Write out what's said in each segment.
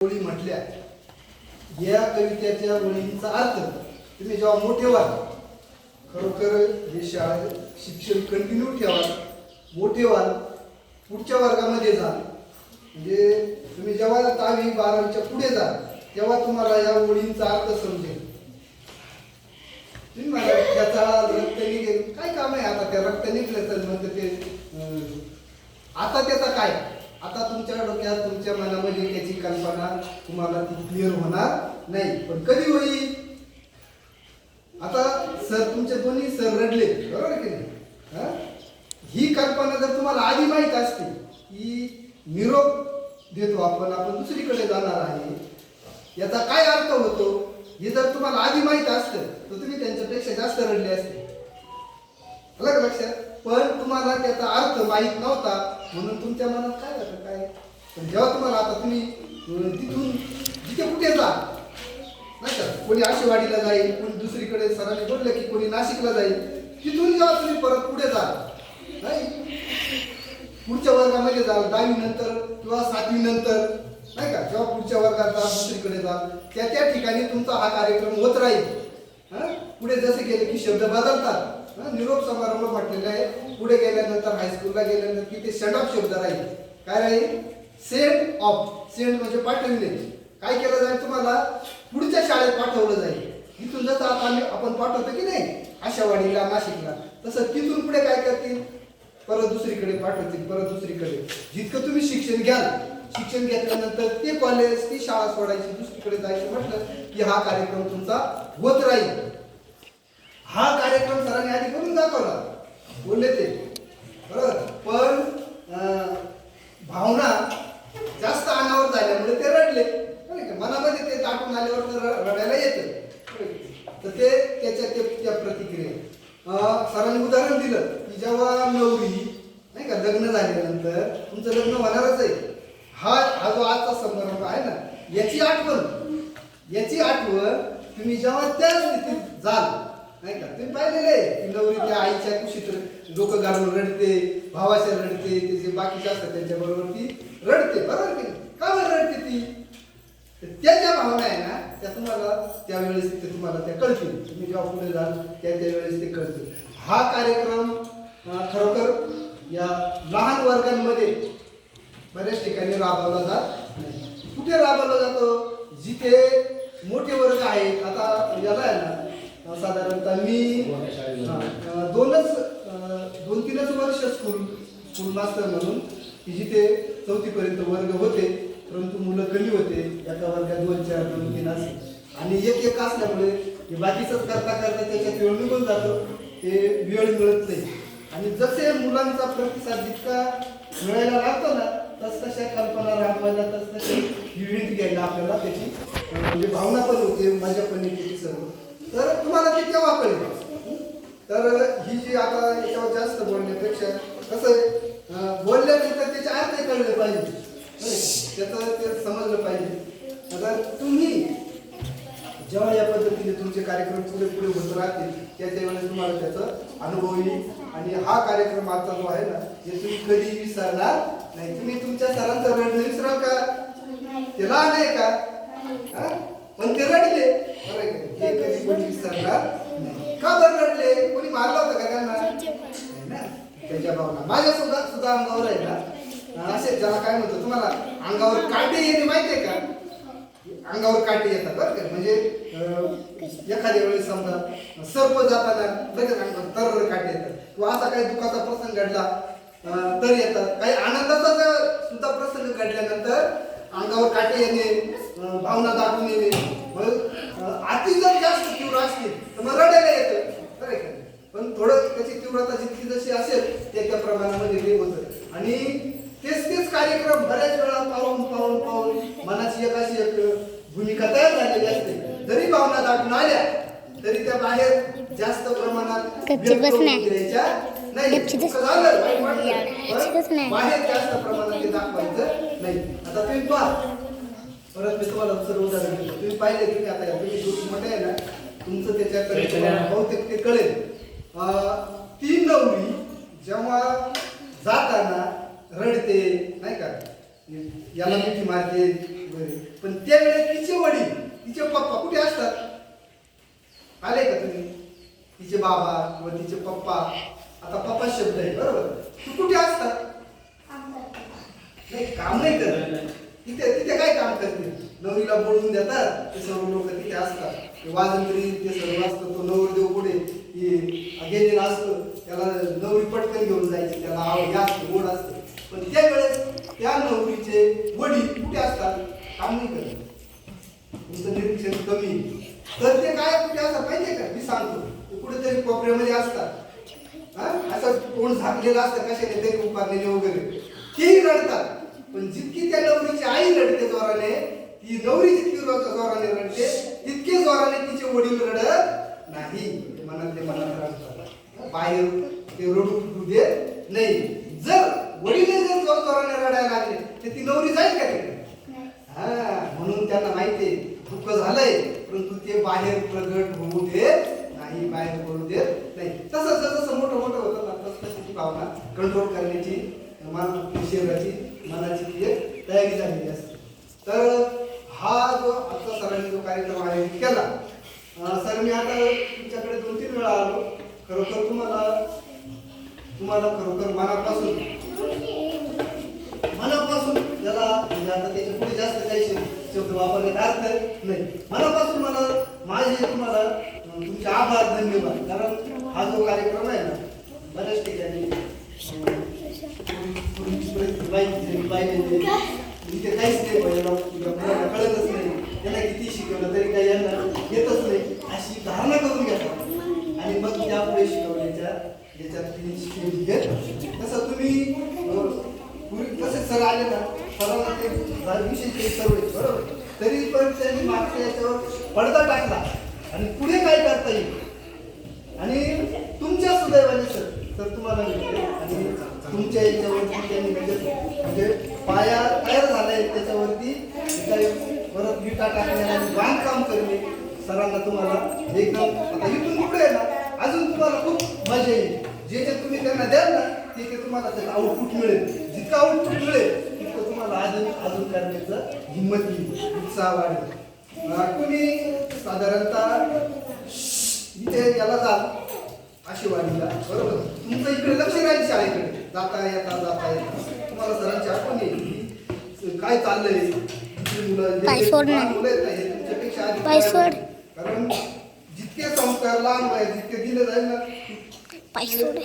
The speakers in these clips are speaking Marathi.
ओळी म्हटल्या या कवितेच्या ओळींचा अर्थ तुम्ही जेव्हा मोठे व्हाल खरोखर हे शाळा शिक्षण कंटिन्यू ठेवा मोठे व्हाल पुढच्या वर्गामध्ये जा म्हणजे तुम्ही जेव्हा दहावी बारावीच्या पुढे जा तेव्हा तुम्हाला या ओळींचा अर्थ समजेल. तुम्ही म्हणा त्याचा रक्त निघेल. काय काम आहे आता त्या रक्त निघलं तर म्हणतं ते आता त्याचा काय? आता तुमच्या डोक्यात तुमच्या मनामध्ये त्याची कल्पना तुम्हाला ती क्लिअर होणार नाही. पण कधी होईल? आता सर तुमचे दोन्ही सर रडले. बरोबर की नाही? हा? ही कल्पना जर तुम्हाला आधी माहीत असते की निरोप देतो आपण आपण दुसरीकडे जाणार आहे. याचा काय अर्थ होतो? हे जर तुम्हाला आधी माहीत असतं तर तुम्ही त्यांच्यापेक्षा जास्त रडले असते. आलं का लक्षात? पण तुम्हाला त्याचा अर्थ माहीत नव्हता. म्हणून तुमच्या मनात काय झालं? काय? पण जेव्हा तुम्हाला आता तुम्ही तिथून जिथे कुठे जा नाही का कोणी आशेवाडीला जाईल कोणी दुसरीकडे सरांनी बोललं की कोणी नाशिकला जाईल तिथून जेव्हा तुम्ही परत पुढे जा नाही? पुढच्या वर्गामध्ये जा दहावी नंतर किंवा सातवी नंतर नाही का? जेव्हा पुढच्या वर्गात जा दुसरीकडे जा त्या त्या ठिकाणी तुमचा हा कार्यक्रम होत राहील. पुढे जसे गेले की शब्द बदलतात. निरोप समारंभ म्हटलेला आहे. पुढे गेल्यानंतर हायस्कूलला गेल्यानंतर तिथे सेंड ऑफ शब्द राहील. काय राहील? सेंड ऑफ सेंड म्हणजे पाठविले काय केलं जाईल तुम्हाला? पुढच्या शाळेत पाठवलं जाईल. इथून जसं आता आम्ही आपण पाठवतो की नाही? आशावाडीला नाशिकला. तसं तिथून पुढे काय करतील? परत दुसरीकडे पाठवतील परत दुसरीकडे. जितकं तुम्ही शिक्षण घ्याल शिक्षण घेतल्यानंतर ते कॉलेज ती शाळा सोडायची दुसरीकडे जायचं म्हटलं की हा कार्यक्रम तुमचा होत राहील. हा कार्यक्रम सरांनी आधी करून दाखवला. बोलले ते. बरोबर? पण भावना जास्त अनावर झाल्यामुळे ते रडले. का? मनामध्ये ते दाटून आल्यावर तर रडायला येते. तर ते त्याच्या ते त्या प्रतिक्रिया. सरांनी उदाहरण दिलं की जेव्हा नवरी नाही का लग्न झाल्यानंतर तुमचं लग्न होणारच आहे. हा हा जो आजचा समारंभ आहे ना याची आठवण. याची आठवण तुम्ही जेव्हा त्या स्थितीत जाल नाही का? तुम्ही पाहिलेले आहे की नवरी त्या आईच्या कुशीत डोकं घालून रडते भावाच्या रडते ते जे बाकीचे असतात त्यांच्या बरोबर ती रडते. बरोबर की का बरं रडते ती? तर त्या ज्या भावना आहे ना त्या तुम्हाला त्यावेळेस ते तुम्हाला त्या कळतील. तुम्ही जेव्हा पुढे जाल त्या त्यावेळेस ते कळतील. हा कार्यक्रम खरोखर या लहान वर्गांमध्ये बऱ्याच ठिकाणी राबवला जात नाही. कुठे राबवला जातो? जिथे मोठे वर्ग आहेत. आता याला आहे ना साधारणतः मी दोनच दोन तीनच वर्ष स्कूल स्कूल मास्टर म्हणून की जिथे चौथीपर्यंत वर्ग होते परंतु मुलं कमी होते. एका वर्गात दोन चार दोन तीन असे. आणि एक एक असल्यामुळे हे बाकीचंच करता करता त्याच्यात वेळ निघून जातो. ते वेळ मिळत नाही. आणि जसे मुलांचा प्रतिसाद जितका मिळायला लागतो ना तस तशा कल्पना राबवायला तस तशी युनिट घ्यायला आपल्याला त्याची म्हणजे भावना पण होते माझ्या पण सर्व. तर तुम्हाला ते तेव्हा कळेल? तर ही जी आता याच्यावर जास्त बोलण्यापेक्षा कसं आहे बोलल्यानंतर त्याचे अर्थ कळले पाहिजे? त्याचं ते समजलं पाहिजे. आता तुम्ही जेव्हा या पद्धतीने तुमचे कार्यक्रम पुढे पुढे होत राहतील त्याच्या वेळेस तुम्हाला त्याचा अनुभव येईल. आणि हा कार्यक्रम आजचा जो आहे ना हे तुम्ही कधी विसरणार नाही. तुम्ही तुमच्या सरांचं रडणं विसराल का? ते लहान आहे का? हा? पण ते रडले. का? बरं रडले? कोणी मारलं होतं का त्यांना? त्याच्या भावना माझ्या सुद्धा सुद्धा अंगावर आहे ना. असे ज्याला काय म्हणतो तुम्हाला अंगावर काटे येणे माहिती आहे का? अंगावर काटे येतात बरं का. म्हणजे एखाद्या वेळेस समजा सर्प जाताना लगेच अंगावर तर काटे येतात. किंवा असा काही दुखाचा प्रसंग घडला तर येतात. काही आनंदाचा सुद्धा प्रसंग घडल्यानंतर अंगावर काटे येणे भावना दाटून येणे मग जर जास्त तीव्र असतील तर मग रडायला येतं का? पण थोडं त्याची तीव्रता जितकी जशी असेल त्या त्या प्रमाणामध्ये ते होतं. आणि तेच तेच कार्यक्रम बऱ्याच वेळा पाहून पाहून पाहून मनाची एक अशी एक भूमिका तयार झालेली असते. जरी भावना दाटून आल्या तरी त्या बाहेर जास्त प्रमाणात. द्यायच्या नाही. बाहेर जास्त प्रमाणात ते दाखवायचं नाही. आता तुम्ही पहा. परत मी तुम्हाला दुसरं उदाहरण देतो. तुम्ही पाहिले की आता या तुम्ही ग्रुप मोठे आहे ना तुमचं त्याच्याकडे तुम्हाला बहुतेक ते कळेल. अं, ती नवरी जेव्हा जाताना रडते नाही का? याला मिठी मारते वगैरे. पण त्यावेळेस तिचे वडील तिचे पप्पा कुठे असतात? आले का तुम्ही? तिचे बाबा किंवा तिचे पप्पा? आता पप्पा शब्द आहे बरोबर. तू कुठे असतात? नाही काम नाही करत. तिथे तिथे काय काम करते? नवरीला बोलवून देतात ते सर्व लोक तिथे असतात. ते वाजंत्री ते सर्व असतं तो नवरदेव पुढे की गेलेला असतो. त्याला नवरी पटकन घेऊन जायची त्याला आवड जास्त गोड असतं. पण त्यावेळेस त्या नवरीचे वडील कुठे असतात? काम नाही करत. तुमचं निरीक्षण कमी तर ते काय कुठे असतात माहितीये का? मी सांगतो. ते कुठेतरी कोपऱ्यामध्ये असतात. हा? असं कोण झाकलेलं असतं कशाने? तरी उपारलेले वगैरे. तेही रडतात. पण जितकी त्या नवरीची आई रडते जोराने ती नवरी जितकी जोराने रडते तितके जोराने तिचे वडील रडत नाही. ते मनातले मनात बाहेर ते रडू फुटू देत नाही. जर वडील जर जोर जोराने रडायला लागले तर ती नवरी जाईल का तिकडे? हा म्हणून त्यांना माहितीये दुःख झालंय परंतु ते बाहेर प्रगट होऊ देत नाही बाहेर पडू देत नाही. तसं जसं मोठं मोठं होतं ना तसं तशी ती भावना कंट्रोल करण्याची शरीराची मनाची ती एक तयारी झालेली असते. तर हा जो आजचा सरांनी जो कार्यक्रम आयोजित केला सर मी आता तुमच्याकडे दोन तीन वेळा आलो. खरोखर तुम्हाला तुम्हाला खरोखर मनापासून मनापासून ज्याला म्हणजे आता त्याच्या पुढे जास्त काही शब्द वापरण्यात अर्थ नाही. मनापासून मला माझे तुम्हाला तुमचे आभार धन्यवाद. कारण हा जो कार्यक्रम आहे ना बऱ्याच ठिकाणी इथे काहीच नाही पाहिजे मुलांना कळतच नाही त्यांना किती शिकवलं तरी काही यांना येतच नाही अशी धारणा करून घेतात आणि मग त्यापुढे शिकवण्याच्या याच्यात ती स्टेज घेत तसं तुम्ही अं, पूर्वी कसे सर आले ना सरांना ते विषय ते सर्व बरोबर तरी पण त्यांनी मागच्या याच्यावर पडदा टाकला आणि पुढे काय करता येईल? आणि तुमच्या सुदैवाने सर तर तुम्हाला मिळते आणि तुमच्या याच्यावरती त्यांनी म्हणजे म्हणजे पाया तयार झालाय त्याच्यावरती काही परत विटा टाकणे आणि बांधकाम करणे सरांना तुम्हाला एकदम आता इथून पुढे आहे ना अजून तुम्हाला खूप मजा येईल. जे जे तुम्ही त्यांना द्याल ना ते ते तुम्हाला त्याचं आउटपुट मिळेल. जितकं आउटपुट मिळेल तितकं तुम्हाला अजून अजून करण्याचं हिंमत येईल. उत्साह वाढेल. कुणी साधारणतः इथे याला जाल आशीर्वादीला. बरोबर? तुमचं इकडे लक्ष राहील शाळेकडे. जाता येता जाता येता. तुम्हाला सरांची आठवण येईल की काय चाललंय? तुमच्यापेक्षा. कारण जितके संस्कार लहान वयात जितके दिले जाईल ना.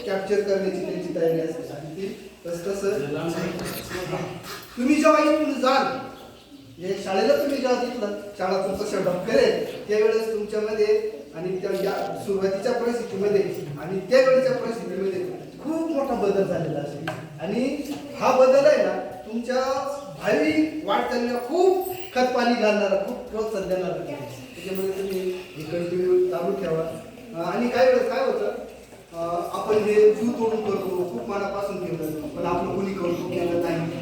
कॅप्चर करण्याची त्यांची तयारी असते. आणि ती तस तसं तुम्ही जेव्हा इथून जाल हे शाळेला तुम्ही जेव्हा तिथलं शाळा तुमचं शेवट करेल त्यावेळेस तुमच्यामध्ये आणि त्या सुरुवातीच्या परिस्थितीमध्ये आणि त्यावेळेच्या परिस्थितीमध्ये खूप मोठा बदल झालेला असेल आणि हा बदल आहे ना तुमच्या भावी वाटचालीला खूप खतपाणी घालणारा खूप प्रोत्साहन देणारा त्याच्यामुळे तुम्ही इकडे चालू ठेवा. आणि काय वेळेस काय होतं आपण हे जीव तोडून करतो खूप मनापासून केलं पण आपलं कोणी कौतुक केलं नाही.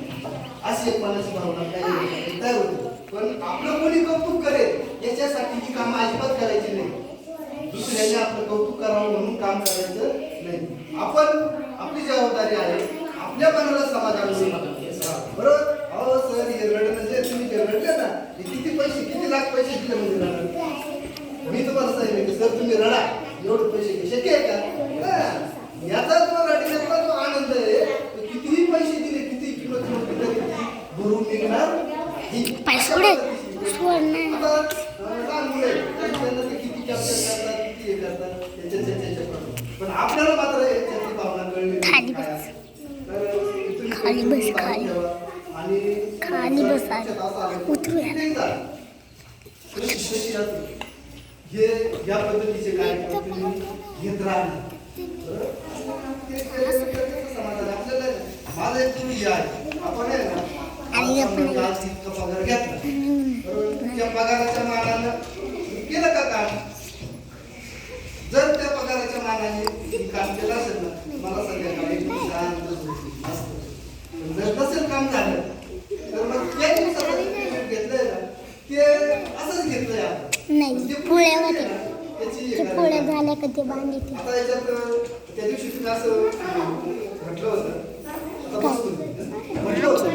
अशी एक मनाची भावना काही तयार होते. पण आपलं कोणी कौतुक करेल याच्यासाठी ही कामं अजिबात करायची नाही. दुसऱ्याने आपलं कौतुक करावं म्हणून काम करायचं नाही. आपण आपली जबाबदारी आहे आपल्या मनाला समाधान होईल बरोबर? अहो सर हे रडणं जे तुम्ही जे रडले ना. हे किती पैसे किती लाख पैसे दिले म्हणजे रडणं मी तुम्हाला सांगितलं की सर तुम्ही रडा. एवढे पैसे घे शक्य आहे का. याचा जो रडण्याचा जो आनंद आहे तो कितीही पैसे दिले किती किंमत ती भरून निघणार ना. आता, लहान मुलं त्यांना ते किती कॅप्चर हे करतात त्याच्या त्याच्या प्रमाणे. पण आपल्याला मात्र याच्यातली भावना कळली खाली बस. खाली बस, खाली. आणि खाली बस आधी. लक्षात असं आलं, उतरू या. कुठेही जा. कशी- कशी राहते. हे या पद्धतीचे कार्यक्रम तुम्ही घेत राहा बरं? ते केल्याचं त्याचं समाधान आहे. आपल्याला माझं एक तुम्ही आहे आपण आहे ना आणि आपण आपण- आज इतका पगार घेतला बरोबर? त्या पगाराच्या मानानं केलं का काम तुम्ही काम केलं असेल ना मला संध्याकाळी एकदम शांत झोप मस्त. पण जर नसेल काम झालं तर मग त्या दिवसाचं जे घेतलंय ना ते असंच घेतलंय आपण. नाही पोळ्या पुढे होत्या ना, त्याची ते पोळ्या झाल्या का ते बांधिते आता याच्यात त्या दिवशी तुम्ही असं म्हटलं होतं. म्हटलं होतं.